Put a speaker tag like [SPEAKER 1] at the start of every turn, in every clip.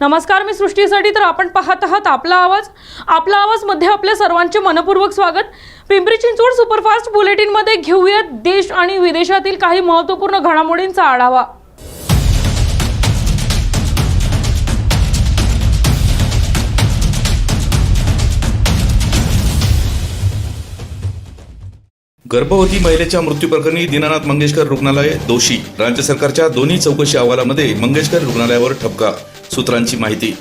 [SPEAKER 1] नमस्कार मी सृष्टीसाठी तर आपण पाहत आहात आपला आवाज. आपला आवाजमध्ये आपल्या सर्वांचे मनपूर्वक स्वागत. पिंपरी चिंचवड सुपरफास्ट बुलेटिनमध्ये घेऊयात देश आणि विदेशातील काही महत्त्वपूर्ण घडामोडींचा आढावा.
[SPEAKER 2] गर्भवती महिलेच्या मृत्यू प्रकरणी दीनानाथ मंगेशकर रुग्णालय दोषी. राज्य सरकारच्या दोन्ही चौकशी अहवालामध्ये मंगेशकर रुग्णालयावर ठपका. सूत्रांची माहिती.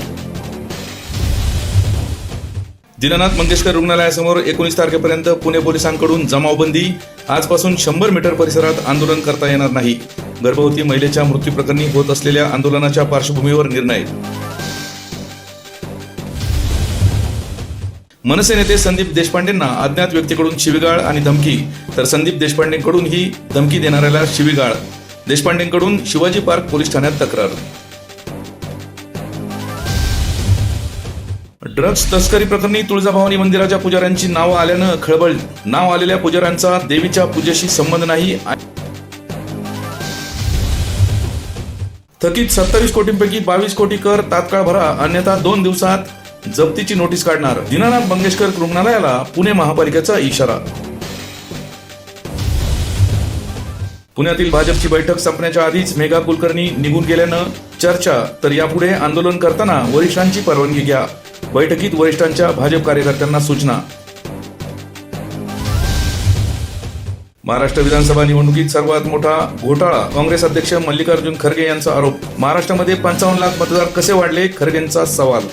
[SPEAKER 2] दीनानाथ मंगेशकर रुग्णालयासमोर एकोणीस तारखेपर्यंत पुणे पोलिसांकडून जमावबंदी. आजपासून शंभर मीटर परिसरात आंदोलन करता येणार नाही. गर्भवती महिलेच्या मृत्यू प्रकरणी होत असलेल्या आंदोलनाच्या पार्श्वभूमीवर निर्णय. मनसे नेते संदीप देशपांडेंना अज्ञात व्यक्तीकडून शिवीगाळ आणि धमकी तर संदीप देशपांडेंकडून ही धमकी देणाऱ्याला शिवीगाळ. देशपांडेंकडून शिवाजी पार्क पोलीस ठाण्यात तक्रार. ड्रग्ज तस्करी प्रकरणी तुळजाभवानी मंदिराच्या पुजाऱ्यांची नावं आल्यानं खळबळ. नाव आलेल्या पुजाऱ्यांचा देवीच्या पूजेशी संबंध नाही. थकीत सत्तावीस कोटींपैकी बावीस कोटी कर तात्काळ भरा अन्यथा दोन दिवसात जप्तीची नोटीस काढणार. दीनानाथ मंगेशकर रुग्णालयाला पुणे महापालिकेचा इशारा. पुण्यातील भाजपची बैठक संपण्याच्या आधीच मेघा कुलकर्णी निघून गेल्यानं चर्चा तर यापुढे आंदोलन करताना वरिष्ठांची परवानगी घ्या. बैठकीत वरिष्ठांच्या भाजप कार्यकर्त्यांना सूचना. महाराष्ट्र विधानसभा निवडणुकीत सर्वात मोठा घोटाळा काँग्रेस अध्यक्ष मल्लिकार्जुन खरगे यांचा आरोप. महाराष्ट्रामध्ये पंचावन्न लाख मतदार कसे वाढले खरगेंचा सवाल